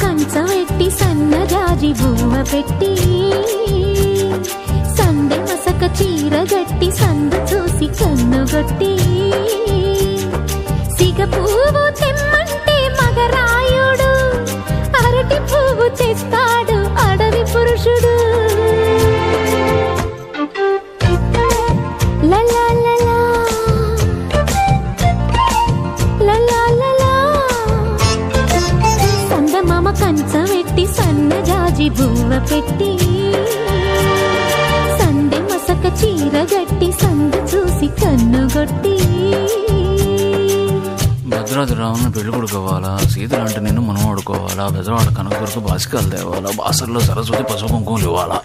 కంచవెట్టి సన్నజాజి బువ్వ పెట్టి సందె మసక చీర గట్టి సందు చూసి కన్నుగొట్టి సిగ పువ్వు తెమ్మంటే మగరాయుడు అరటి పువ్వు తెస్త సందమామ సన్న సన్నజాజి బువ్వ పెట్టి సందె మసక చీర గట్టి సందు చూసి కన్నుగొట్టి భద్రాద్రి రావును పెళ్ళి కొడుకోవాలా? సీతలు అంటే నిన్ను మనం ఆడుకోవాలా? బెజవాడ కనకొరకు బాసికాలు తేవాలా? బాసర్లో సరస్వతి పసుపు కుంకుమలు ఇవ్వాలా?